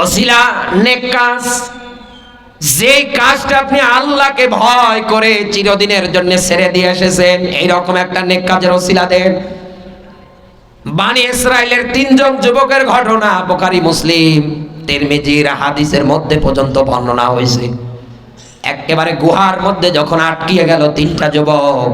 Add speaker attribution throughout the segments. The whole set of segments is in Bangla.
Speaker 1: ওসিলা নেক কাজ। যে কাজটা আপনি আল্লাহকে ভয় করে চিরদিনের জন্য ছেড়ে দিয়ে এসেছেন, এইরকম একটা নেক কাজের ওসিলা দেন। বানি ইসরায়েলের তিনজন যুবকের ঘটনা বোকারি মুসলিম, তিরমিজির হাদিসের মধ্যে পর্যন্ত বর্ণনা হয়েছে। একেবারে গুহার মধ্যে যখন আটকিয়ে গেল তিনটা যুবক,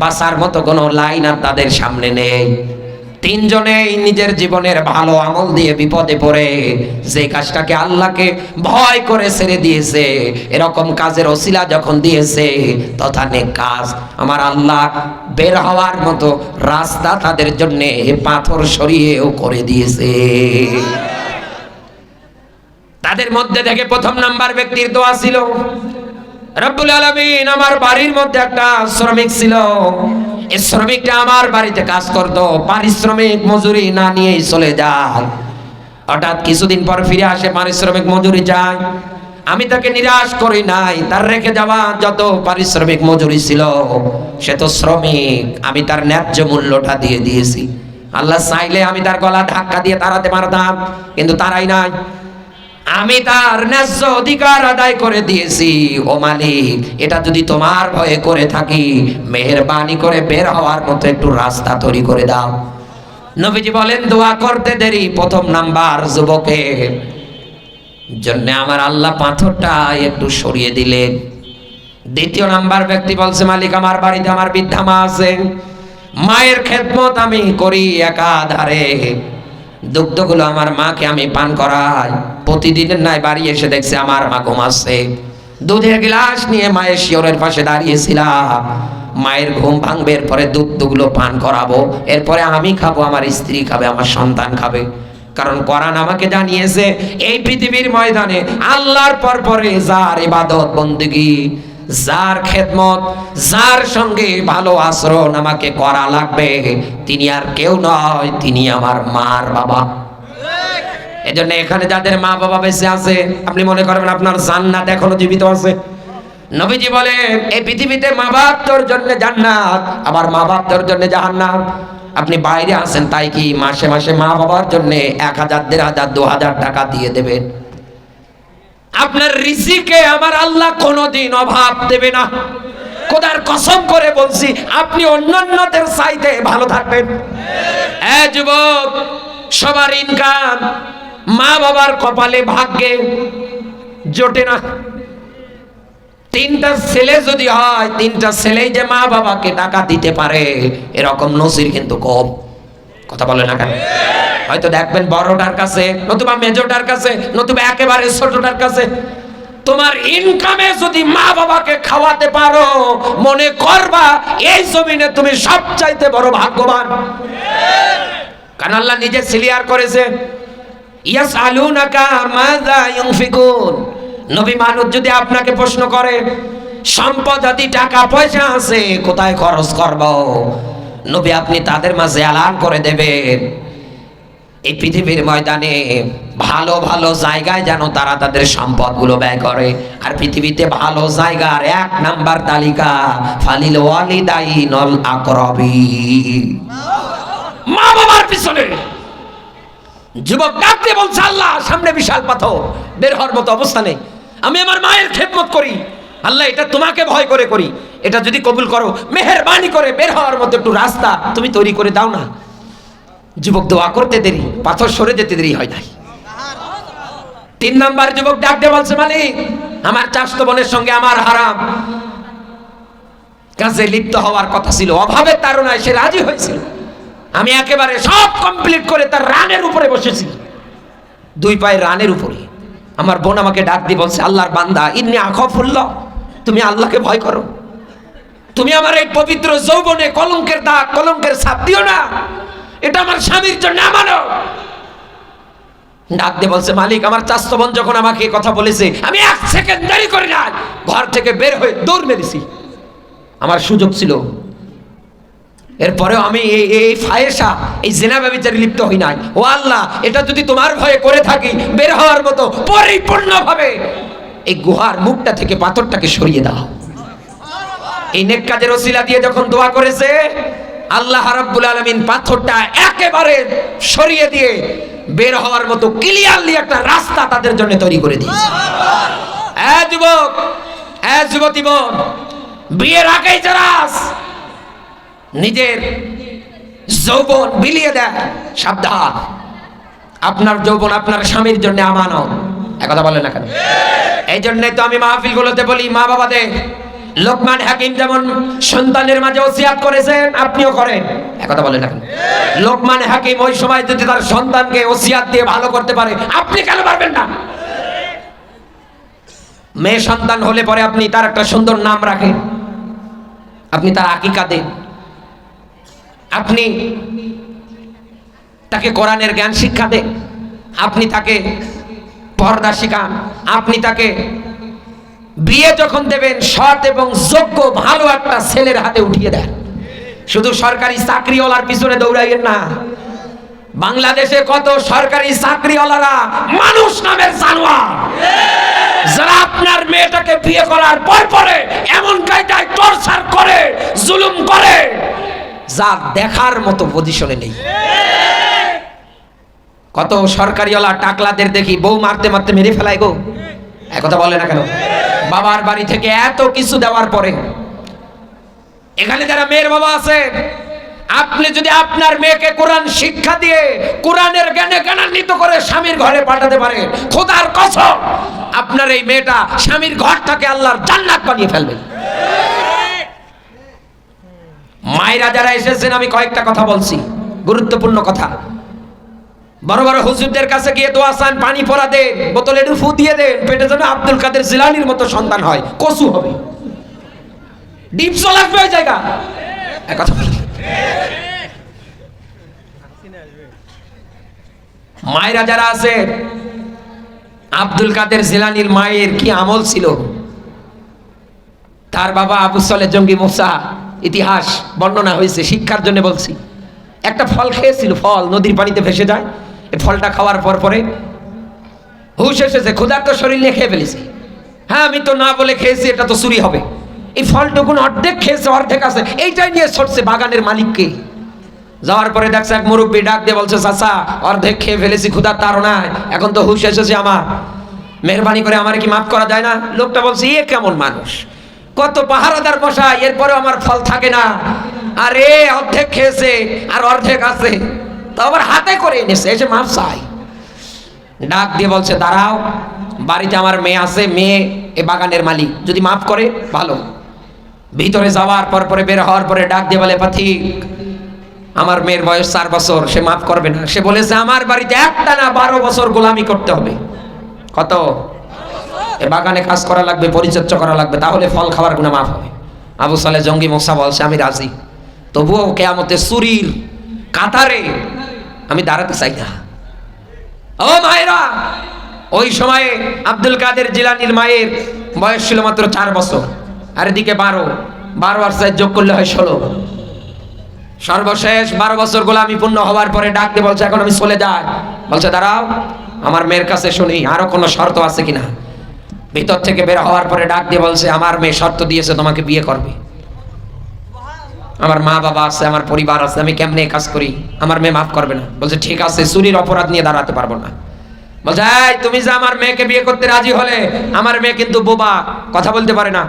Speaker 1: বাসার মতো কোনো লাইন আর তাদের সামনে নেই। তিনজনেই নিজের জীবনের ভালো আমল দিয়ে বিপদে পড়ে। যে কাজটাকে আল্লাহকে ভয় করে ছেড়ে দিয়েছে, এরকম কাজের ওসিলা যখন দিয়েছে, তথা নেক কাজ। আমার আল্লাহ বের হওয়ার মতো রাস্তা তাদের জন্য পাথর সরিয়েও করে দিয়েছে। তাদের মধ্যে থেকে প্রথম নাম্বার ব্যক্তির দোয়া ছিল, রব্বুল আলামিন, আমার বাড়ির মধ্যে একটা শ্রমিক ছিল। এই শ্রমিকটা আমার বাড়িতে কাজ করতো, পারিশ্রমিক মজুরি না নিয়েই চলে যায় হঠাৎ কিছুদিন পর ফিরে আসে, পারিশ্রমিক মজুরি যায় আমি তাকে নিরাশ করি নাই, তার রেখে যাওয়া যত পারিশ্রমিক মজুরি ছিল, সে তো শ্রমিক। আমি তার ন্যায্য মূল্যটা দিয়ে দিয়েছি। আল্লাহ চাইলে আমি তার গলা ধাক্কা দিয়ে তাড়াতে পারতাম, কিন্তু তারাই নাই। আমি তার ন্যায্য অধিকার আদায় করে দিয়েছি। ও মালিক, এটা যদি তোমার ভয়ে করে থাকি, মেহেরবানি করে বের হওয়ার মতো একটু রাস্তা তৈরি করে দাও। নবীজি বলেন, দোয়া করতে দেরি, প্রথম নাম্বার যুবকে। জন্য আমার আল্লাহ পাথরটা একটু সরিয়ে দিলেন। দ্বিতীয় নাম্বার ব্যক্তি বলছে, মালিক, আমার বাড়িতে আমার বৃদ্ধা মা আছে। মায়ের খেদমত আমি করি একাধারে। দুগ্ধগুলো আমার মাকে আমি পান করাই। প্রতিদিনের নাই বাড়ি এসে দেখছে আমার মা ঘুমাচ্ছে। দুধের গ্লাস নিয়ে মায়ের শিওরের পাশে দাঁড়িয়েছিলাম। মায়ের ঘুম ভাঙবে, এরপরে দুধগুলো পান করাবো। এরপরে আমি খাব, আমার স্ত্রী খাবে, আমার সন্তান খাবে। কারণ কোরআন আমাকে জানিয়েছে, এই পৃথিবীর ময়দানে আল্লাহর পর পরে যার ইবাদত, বন্দেগী। যার খেদমত, যার সঙ্গে ভালো আচরণ আমাকে করা লাগবে, তিনি আর কেউ নয়, তিনি আমার মার বাবা। এজন্য এখানে যাদের মা বাবা বেঁচে আছে, আপনি মনে করবেন আপনার জান্নাত এখনও জীবিত আছে। নবীজি বলেন, এই পৃথিবীতে মা বাপ তোর জন্য জান্নাত আবার মা বাপ তোর জন্য জাহান্নাম। আপনি বাইরে আছেন, তাই কি মাসে মাসে মা বাবার জন্য এক হাজার, দেড় হাজার, দু হাজার টাকা দিয়ে দেবেন? আপনার রিজিকে আমার আল্লাহ কোনোদিন অভাব দেবে না। খোদার কসম করে বলছি, আপনি অন্যান্যদের চাইতে ভালো থাকবেন। যুবক, সবার ইনকাম মা বাবার কপালে ভাগ্যে জোটে না। তিনটা ছেলে যদি হয়, তিনটা ছেলেই যে মা বাবাকে টাকা দিতে পারে, এরকম নসির কিন্তু কম। কথা বলে না কেন? হয়তো দেখবেন বড়টার কাছে, নতুবা মেজোটার কাছে, নতুবা একেবারে ছোটটার কাছে। তোমার ইনকামে যদি মা বাবাকে খাওয়াতে পারো, মনে করবা এই জমিনে তুমি সবচাইতে বড় ভাগ্যবান। কারণ আল্লাহ নিজে সিলিয়ার করেছে ইয়াস আলুনাকা মাযা ইউনফিকুন। নবী মানুষ যদি আপনাকে প্রশ্ন করে, সম্পদ আদি, টাকা, পয়সা আছে, কোথায় খরচ করব? নবী আপনি তাদের মাঝে এলান করে দেবেন। এই পৃথিবীর ময়দানে ভালো ভালো জায়গায় যেন তারা তাদের সম্পদগুলো ব্যয় করে। আর পৃথিবীতে ভালো জায়গার এক নাম্বার তালিকা, ফালিল ওয়ালিদাই নল আকরবি মা বাবার পিছনে। যুবক ডাকতে বলছে, আল্লাহ, সামনে বিশাল পাথর, বের হওয়ার মতো অবস্থা নেই। আমি আমার মায়ের খেদমত করি। আল্লাহ, এটা তোমাকে ভয় করে করি। এটা যদি কবুল করো, মেহেরবানি করে বের হওয়ার মতো একটু রাস্তা তুমি তৈরি করে দাও না। যুবক দোয়া করতে দেরি, পাথর সরে যেতে দেরি হয় নাই। তিন নাম্বার যুবক ডাকতে বলছে, মালিক, আমার চাষতো বোনের সঙ্গে আমার হারাম। কাজে লিপ্ত হওয়ার কথা ছিল, অভাবের তারণায় সে রাজি হয়েছিল। আমি একেবারে সব কমপ্লিট করে তার রানের উপরে বসেছি। দুই পায়ে রানের উপরে। আমার বোন আমাকে ডাক দিয়ে বলছে, আল্লাহর বান্দা, ইন্নি আখফুল্লাহ, তুমি আল্লাহকে ভয় করো। তুমি আমার এই পবিত্র যৌবনে কলঙ্কের দাগ, কলঙ্কের ছাপ দিও না। এটা আমার স্বামীর জন্য আমারও। ডাক দিয়ে বলছে, মালিক, আমার চাস্ত বোন যখন আমাকে কথা বলেছে, আমি এক সেকেন্ড দেরি করি না ঘর থেকে বের হয়ে দৌড় মেরেছি। আমার সুযোগ ছিল। এরপরেও আমি এই এই ফায়েসা এই জেনা ব্যবচারে লিপ্ত হই নাই। ও আল্লাহ, এটা যদি তোমার ভয়ে করে থাকি, বের হওয়ার মতো পরিপূর্ণভাবে এই গুহার মুখটা থেকে পাথরটাকে সরিয়ে দাও। এই নেক কাজের ওসিলা দিয়ে যখন দোয়া করেছে আল্লাহ রাব্বুল আলামিন পাথরটা একেবারে সরিয়ে দিয়ে বের হওয়ার মতো ক্লিয়ারলি একটা রাস্তা তাদের জন্য তৈরি করে দিয়েছে। যুবক যুবতী বোন, বিয়ের আগেই যারা নিজের যৌবন বিলিয়ে দেয়, সাবধান। আপনার যৌবন আপনার স্বামীর জন্য আমানত। একথা বলেন না কেন? এই জন্যই তো আমি মাহফিল গুলোতে বলি মা বাবাদের লোকমান হাকিম যেমন সন্তানের মাঝে ওসিয়াত করেছেন, আপনিও করেন। একথা বলে না কেন? লোকমান হাকিম ওই সময় যদি তার সন্তানকে ওসিয়াত দিয়ে ভালো করতে পারে, আপনি কেন পারবেন না? মেয়ে সন্তান হলে পরে আপনি তার একটা সুন্দর নাম রাখেন। আপনি তার আকিকা দেন। আপনি তাকে কোরআনের জ্ঞান শিক্ষা দেন। আপনি তাকে পর্দা শিখান। আপনি তাকে বিয়ে যখন দেবেন, সৎ এবং যোগ্য, ভালো একটা ছেলের হাতে উঠিয়ে দেন। শুধু সরকারি চাকরিওয়ালার পিছনে দৌড়াইয়েন না, বাংলাদেশে কত সরকারি চাকরিওয়ালারা মানুষ নামের জানোয়ার। যারা আপনার মেয়েটাকে বিয়ে করার পর পরে এমন কায়দায় টর্চার করে, জুলুম করে, যা দেখার মতো পজিশনে নেই। কত সরকারিওয়ালা টাকলাদের দেখি, বউ মারতে মারতে মেরে ফেলায় গো। একথা বলে না কেন? বাবার বাড়ি থেকে এত কিছু দেওয়ার পরে, এখানে যারা মেয়ের বাবা আছে, আপনি যদি আপনার মেয়েকে কোরআন শিক্ষা দিয়ে কোরআনের জ্ঞানে জ্ঞানান্বিত করে স্বামীর ঘরে পাঠাতে পারে, খোদার কসম, আপনার এই মেয়েটা স্বামীর ঘরটাকে আল্লাহর জান্নাত বানিয়ে ফেলবে। মায়েরা যারা এসেছেন, আমি কয়েকটা কথা বলছি, গুরুত্বপূর্ণ কথা। বড় বড় হুজুরদের কাছে গিয়ে দোয়া চান, পানি পরা দেন, বোতলে একটু ফু দিয়ে দেন, পেটে যেন আব্দুল কাদের জিলানির মতো সন্তান হয়, কসু হবে। ডিপ লাগবে ওই জায়গা। মায়েরা যারা আছে, আব্দুল কাদের জিলানির মায়ের কি আমল ছিল? তার বাবা আবু সলে জঙ্গি মুসা, ইতিহাস, বর্ণনা হয়েছে, শিক্ষার জন্য বলছি। একটা ফল খেয়েছিল, ফল, নদীর পানিতে ভেসে যায়। ফলটা খাওয়ার পর পরে হুশ এসেছে ক্ষুধার তো শরীর খেয়ে ফেলেছি। হ্যাঁ আমি তো না বলে খেয়েছি, এটা তো চুরি হবে। এই ফলটুকুন অর্ধেক খেয়েছে, অর্ধেক আছে। এইটাই নিয়ে ছড়ছে বাগানের মালিককে যাওয়ার পরে দেখছে এক মুরব্বী ডাক দিয়ে বলছে, চাচা, অর্ধেক খেয়ে ফেলেছি, ক্ষুধার তাড়নায় এখন তো হুশ এসেছে আমার। মেহরবানি করে আমার কি মাফ করা যায় না? লোকটা বলছে, এ কেমন মানুষ? কত পাহারাদার বসা এরপরে আমার ফল থাকে না। আরে, অর্ধেক খেয়েছে, আর অর্ধেক আছে। তো আবার হাতে করে এনেছে এসে মাফ চাই ডাক দিয়ে বলছে, দাঁড়াও, বাড়িতে আমার মেয়ে আছে, মেয়ে এ বাগানের মালিক। যদি মাফ করে, ভালো। ভিতরে যাওয়ার পর পরে বের হওয়ার পরে ডাক দিয়ে বলে, পাথিক, আমার মেয়ের বয়স চার বছর, সে মাফ করবে না। সে বলেছে, আমার বাড়িতে একটা না বারো বছর গোলামি করতে হবে। কত? এ বাগানে কাজ করা লাগবে, পরিচর্যা করা লাগবে, তাহলে ফল খাওয়ার গুণা মাফ হবে। আবু সালে জঙ্গি মোসা বলছে, আমি রাজি। তবুও কেয়ামতে সুরির কাতারে আমি দাঁড়াতে চাই না। ও মায়েরা, ওই সময়ে আব্দুল কাদের জিলানির মায়ের বয়স ছিল মাত্র চার বছর। আর এদিকে বারো বারো আর চার যোগ করলে হয় ষোলো। সর্বশেষ বারো বছর গোলামি পূর্ণ হওয়ার পরে ডাকতে বলছে, এখন আমি চলে যাই। বলছে, দাঁড়াও, আমার মেয়ের কাছে শুনি, আরও কোনো শর্ত আছে কিনা? ভিতর থেকে বের হওয়ার পরে ডাক দিয়ে বলছে, আমার মেয়ে শর্ত দিয়েছে, তোমাকে বিয়ে করবে। আমার মা বাবা আছে, আমার পরিবার আছে, আমি কেমনে কাজ করি? আমার মেয়ে মাফ করবে না। বলছে, ঠিক আছে, চুরির অপরাধ নিয়ে দাঁড়াতে পারব না। বলছে তুমি যে আমার মেয়েকে বিয়ে করতে রাজি হলে, আমার মেয়ে কিন্তু বোবা, কথা বলতে পারে না।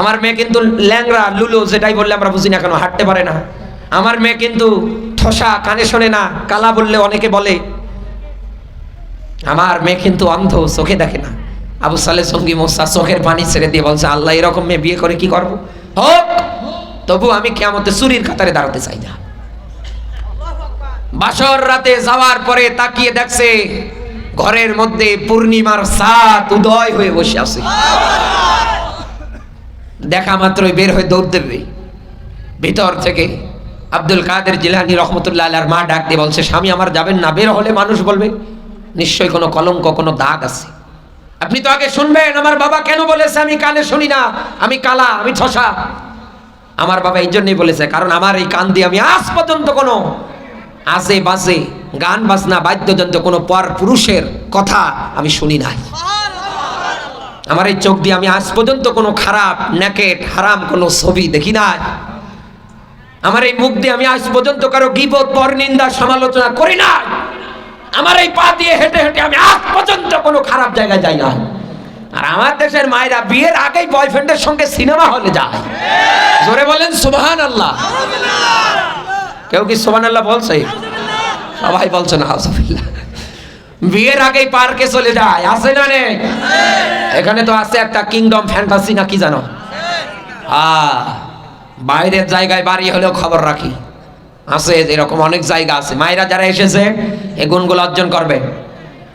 Speaker 1: আমার মেয়ে কিন্তু ল্যাংরা লুলু, যেটাই বললে আমরা বুঝি না কেন, হাঁটতে পারে না। আমার মেয়ে কিন্তু ঠোসা, কানে শোনে না, কালা বললে অনেকে বলে। আমার মেয়ে কিন্তু অন্ধ, চোখে দেখে না। আবু সালে সঙ্গী মোসা চোখের পানি ছেড়ে দিয়ে বলছে, আল্লাহ এরকম মেয়ে বিয়ে করে কি করব? হোক তবু আমি কেমতে চুরির কাতারে দাঁড়াতে চাই না। বাসর রাতে যাওয়ার পরে তাকিয়ে দেখছে ঘরের মধ্যে পূর্ণিমার সাত উদয় হয়ে বসে আছে। দেখা মাত্রই বের হয়ে দৌড় দেবে। ভিতর থেকে আব্দুল কাদের জিলানি রহমতুল্লাহ আল্লাহর মা ডাক দিয়ে বলছে, স্বামী, আমার যাবেন না। বের হলে মানুষ বলবে, নিশ্চয়ই কোনো কলঙ্ক, কোনো দাগ আছে। আপনি তো আগে শুনবেন, আমার বাবা কেন বলেছে, আমি কানে শুনি না। আমি কালা, আমি ছসা আমার বাবা এই জন্যই বলেছে, কারণ আমার এই কান দিয়ে আমি আজ পর্যন্ত কোনো আসে বাসে গান বাজনা বাদ্যযন্ত্র, কোনো পর পুরুষের কথা আমি শুনি নাই। আমার এই চোখ দিয়ে আমি আজ পর্যন্ত কোনো খারাপ, নেকেট, হারাম কোনো ছবি দেখি নাই। আমার এই মুখ দিয়ে আমি আজ পর্যন্ত কারও গিবত পর নিন্দা সমালোচনা করি না আমার এই পা দিয়ে হেঁটে হেঁটে আমি আজ পর্যন্ত কোনো খারাপ জায়গায় যাই না আর আমার দেশের মায়েরা বিয়ের আগেই বয়ফ্রেন্ডের সঙ্গে সিনেমা হলে যায়। জোরে বলেন সুবহান আল্লাহ কেউ কি সুবহান আল্লাহ বলছে? সবাই বলছে না বিয়ের আগেই পার্কে চলে যায়। আছে না নেই? এখানে তো আছে একটা কিংডম ফ্যান্টাসি না কি জানো? আহ, বাইরের জায়গায় বাড়ি হলেও খবর রাখি। আছে এরকম অনেক জায়গা আছে। মায়েরা যারা এসেছে এ গুণগুলো অর্জন করবে।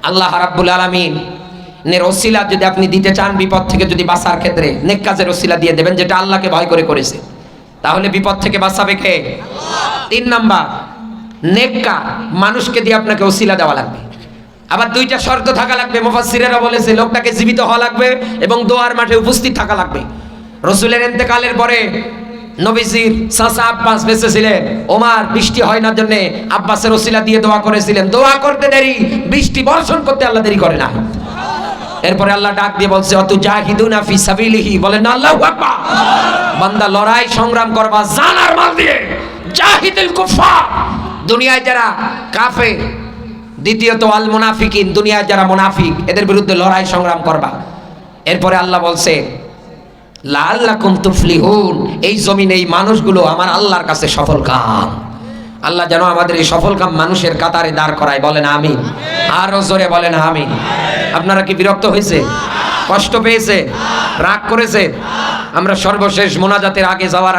Speaker 1: আল্লাহ রাব্বুল আলামিন নের ওসিলা যদি আপনি দিতে চান বিপদ থেকে যদি বাঁচার ক্ষেত্রে, নেক কাজের ওসিলা দিয়ে দেবেন, যেটা আল্লাহকে ভয় করে করেছে। তাহলে বিপদ থেকে বাঁচাবে কে? তিন নাম্বার নেককা মানুষকে দিয়ে আপনাকে ওসিলা দেওয়া লাগবে। আবার দুইটা শর্ত থাকা লাগবে, মুফাসসিরেরা বলেছে, লোকটাকে জীবিত হওয়া লাগবে এবং দোয়ার মাঠে উপস্থিত থাকা লাগবে। রসুলের ইন্তেকালের পরে নবীজির চাচা আব্বাস বেঁচে ছিলেন ওমার বৃষ্টি হয় না জন্য আব্বাসের ওসিলা দিয়ে দোয়া করেছিলেন। দোয়া করতে দেরি, বৃষ্টি বর্ষণ করতে আল্লাহ দেরি করে না। এরপরে আল্লাহ ডাক দিয়ে বলছে অত জাহিদুনা ফি সাবিলিহি। বলেন, আল্লাহু আকবার। বান্দা লড়াই সংগ্রাম করবা জানার মাল দিয়ে। জাহিদুল কুফার দুনিয়ায় যারা কাফে দ্বিতীয়ত আল মুনাফিকিন, দুনিয়ায় যারা মুনাফিক, এদের বিরুদ্ধে লড়াই সংগ্রাম করবা। এরপরে আল্লাহ বলছে লাল্লাকুম তুফলিহুন। এই জমিনে এই মানুষগুলো আমার আল্লাহর কাছে সফল কাম। আল্লাহ যেন আমাদের এই সফল কাম মানুষের কাতারে দাঁড় করায়। বলেন আমি আরও জোরে বলেন আমি আপনারা কি বিরক্ত হয়েছে? কষ্ট পেয়েছে? রাগ করেছে? আমরা সর্বশেষ মোনাজাতের আগে যাওয়ার